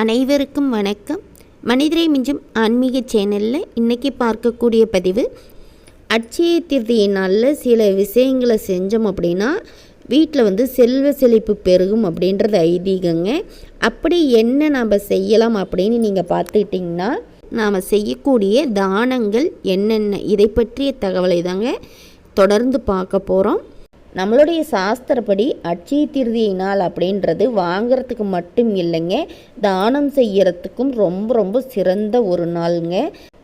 அனைவருக்கும் வணக்கம். மனிதரை மிஞ்சும் ஆன்மீக சேனலில் இன்றைக்கி பார்க்கக்கூடிய பதிவு அட்சய திருதியை நாளில் சில விஷயங்களை செஞ்சோம் அப்படின்னா வீட்டில் வந்து செல்வ செழிப்பு பெருகும் அப்படின்றது ஐதீகங்க. அப்படி என்ன நாம் செய்யலாம் அப்படின்னு நீங்கள் பார்த்துக்கிட்டிங்கன்னா நாம் செய்யக்கூடிய தானங்கள் என்னென்ன? இதை பற்றிய தகவலை தாங்க தொடர்ந்து பார்க்க போகிறோம் நம்மளுடைய சாஸ்திரப்படி அட்சய திருதியை நாள் அப்படின்றது வாங்கிறதுக்கு மட்டும் இல்லைங்க தானம் செய்யறதுக்கும் ரொம்ப ரொம்ப சிறந்த ஒரு நாளுங்க.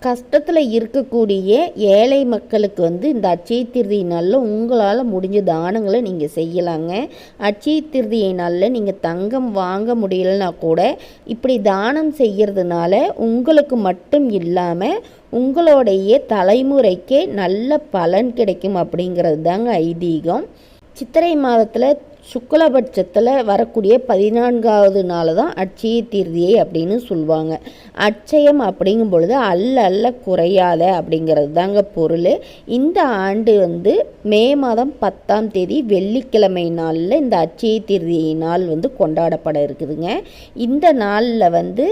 கஷ்டத்தில் இருக்கக்கூடிய ஏழை மக்களுக்கு வந்து இந்த அட்சய திருதி நாளில் உங்களால் முடிஞ்ச தானங்களை நீங்கள் செய்யலாங்க. அட்சய திருதியை நாளில் நீங்கள் தங்கம் வாங்க முடியலனா கூட இப்படி தானம் செய்கிறதுனால உங்களுக்கு மட்டும் இல்லாமல் உங்களுடைய தலைமுறைக்கே நல்ல பலன் கிடைக்கும் அப்படிங்கிறது தாங்க ஐதீகம். சித்திரை மாதத்தில் சுக்லபட்சத்தில் வரக்கூடிய பதினான்காவது நாள் தான் அட்சய தீர்தியை அப்படின்னு சொல்லுவாங்க. அட்சயம் அப்படிங்கும் பொழுது அல்ல அல்ல குறையாத அப்படிங்கிறது தாங்க பொருள். இந்த ஆண்டு வந்து மே மாதம் பத்தாம் தேதி வெள்ளிக்கிழமை நாளில் இந்த அட்சய தீர்தியை நாள் வந்து கொண்டாடப்பட இருக்குதுங்க. இந்த நாளில் வந்து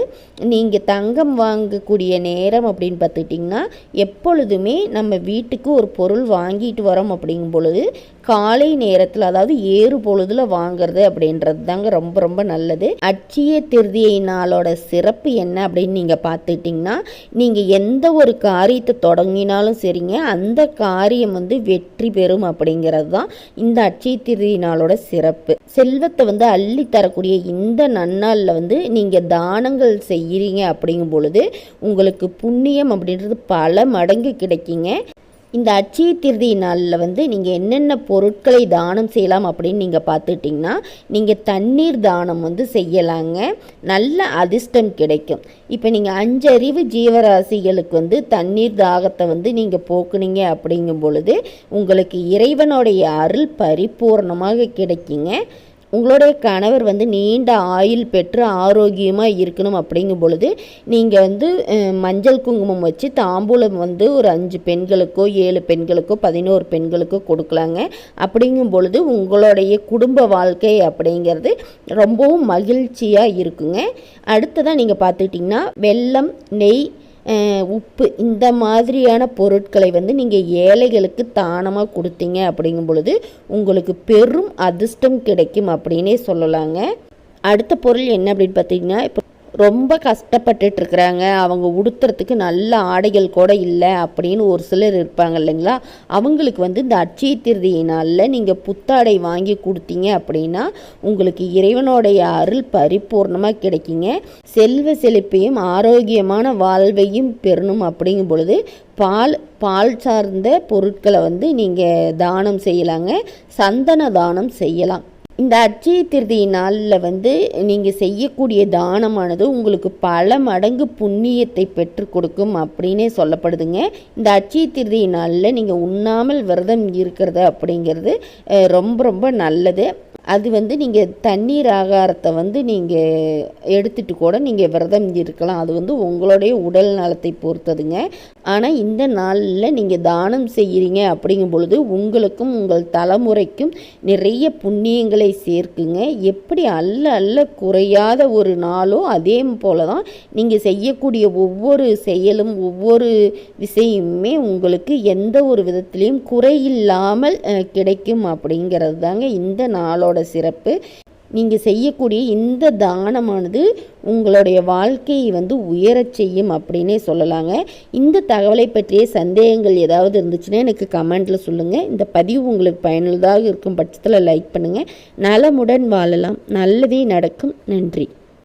நீங்கள் தங்கம் வாங்கக்கூடிய நேரம் அப்படின்னு பார்த்துக்கிட்டிங்கன்னா எப்பொழுதுமே நம்ம வீட்டுக்கு ஒரு பொருள் வாங்கிட்டு வரோம் அப்படிங்கும் பொழுது காலை நேரத்தில் அதாவது ஏறு பொழுதுல வாங்குறது அப்படின்றது தாங்க ரொம்ப ரொம்ப நல்லது. அட்சய திருதியை நாளோட சிறப்பு என்ன அப்படின்னு நீங்கள் பார்த்துக்கிட்டிங்கன்னா நீங்கள் எந்த ஒரு காரியத்தை தொடங்கினாலும் சரிங்க அந்த காரியம் வந்து வெற்றி பெறும் அப்படிங்கிறது தான் இந்த அட்சய திருதி நாளோட சிறப்பு. செல்வத்தை வந்து அள்ளி தரக்கூடிய இந்த நன்னாளில் வந்து நீங்கள் தானங்கள் செய்கிறீங்க அப்படிங்கும் பொழுது உங்களுக்கு புண்ணியம் அப்படின்றது பல மடங்கு கிடைக்குங்க. இந்த அச்சய திருதி நாளில் வந்து நீங்கள் என்னென்ன பொருட்களை தானம் செய்யலாம் அப்படின்னு நீங்கள் பார்த்துட்டிங்கன்னா நீங்கள் தண்ணீர் தானம் வந்து செய்யலாங்க. நல்ல அதிர்ஷ்டம் கிடைக்கும். இப்போ நீங்கள் அஞ்சறிவு ஜீவராசிகளுக்கு வந்து தண்ணீர் தாகத்தை வந்து நீங்கள் போக்குனீங்க அப்படிங்கும் பொழுது உங்களுக்கு இறைவனுடைய அருள் பரிபூர்ணமாக கிடைக்குங்க. உங்களுடைய கணவர் வந்து நீண்ட ஆயுள் பெற்று ஆரோக்கியமாக இருக்கணும் அப்படிங்கும் பொழுது நீங்கள் வந்து மஞ்சள் குங்குமம் வச்சு தாம்பூலம் வந்து ஒரு அஞ்சு பெண்களுக்கோ ஏழு பெண்களுக்கோ பதினோரு பெண்களுக்கோ கொடுக்கலாங்க. அப்படிங்கும் பொழுது உங்களுடைய குடும்ப வாழ்க்கை அப்படிங்கிறது ரொம்பவும் மகிழ்ச்சியாக இருக்குங்க. அடுத்ததாக நீங்கள் பார்த்துக்கிட்டிங்கன்னா வெல்லம் நெய் உப்பு இந்த மாதிரியான பொருட்களை வந்து நீங்கள் ஏழைகளுக்கு தானமாக கொடுத்தீங்க அப்படிங்கும் பொழுது உங்களுக்கு பெரும் அதிர்ஷ்டம் கிடைக்கும் அப்படின்னே சொல்லலாங்க. அடுத்த பொருள் என்ன அப்படின்னு பார்த்தீங்கன்னா இப்போ ரொம்ப கஷ்டப்பட்டுட்டு இருக்கிறாங்க அவங்க உடுத்துறதுக்கு நல்ல ஆடைகள் கூட இல்லை அப்படின்னு ஒரு சிலர் இருப்பாங்க இல்லைங்களா? அவங்களுக்கு வந்து இந்த அட்சய திருதியை நாளில் நீங்கள் புத்தாடை வாங்கி கொடுத்தீங்க அப்படின்னா உங்களுக்கு இறைவனுடைய அருள் பரிபூர்ணமாக கிடைக்குங்க. செல்வ செழிப்பையும் ஆரோக்கியமான வாழ்வையும் பெறணும் அப்படிங்கும் பொழுது பால் பால் சார்ந்த பொருட்களை வந்து நீங்கள் தானம் செய்யலாங்க. சந்தன தானம் செய்யலாம். இந்த அச்சய திருதி நாளில் வந்து நீங்கள் செய்யக்கூடிய தானமானது உங்களுக்கு பல மடங்கு புண்ணியத்தை பெற்று கொடுக்கும் அப்படின்னே சொல்லப்படுதுங்க. இந்த அச்சய திருதி நாளில் நீங்கள் உண்ணாமல் விரதம் இருக்கிறது அப்படிங்கிறது ரொம்ப ரொம்ப நல்லது. அது வந்து நீங்கள் தண்ணீர் ஆகாரத்தை வந்து நீங்கள் எடுத்துகிட்டு கூட நீங்கள் விரதம் இருக்கலாம் அது வந்து உங்களுடைய உடல் நலத்தை பொறுத்ததுங்க. ஆனால் இந்த நாளில் நீங்கள் தானம் செய்கிறீங்க அப்படிங்கும் பொழுது உங்களுக்கும் உங்கள் தலைமுறைக்கும் நிறைய புண்ணியங்களை சேர்க்குங்க. எப்படி அல்ல அல்ல குறையாத ஒரு நாளோ அதே போல தான் நீங்கள் செய்யக்கூடிய ஒவ்வொரு செயலும் ஒவ்வொரு விஷயமுமே உங்களுக்கு எந்த ஒரு விதத்திலையும் குறையில்லாமல் கிடைக்கும் அப்படிங்கிறது தாங்க இந்த நாளோட தானத்தோட சிறப்பு. நீங்கள் செய்யக்கூடிய இந்த தானமானது உங்களுடைய வாழ்க்கையை வந்து உயரச் செய்யும் அப்படின்னே சொல்லலாங்க. இந்த தகவலை பற்றிய சந்தேகங்கள் ஏதாவது இருந்துச்சுன்னா எனக்கு கமெண்ட்டில் சொல்லுங்கள் இந்த பதிவு உங்களுக்கு பயனுள்ளதாக இருக்கும் பட்சத்தில் லைக் பண்ணுங்கள் நலமுடன் வாழலாம். நல்லதே நடக்கும். நன்றி.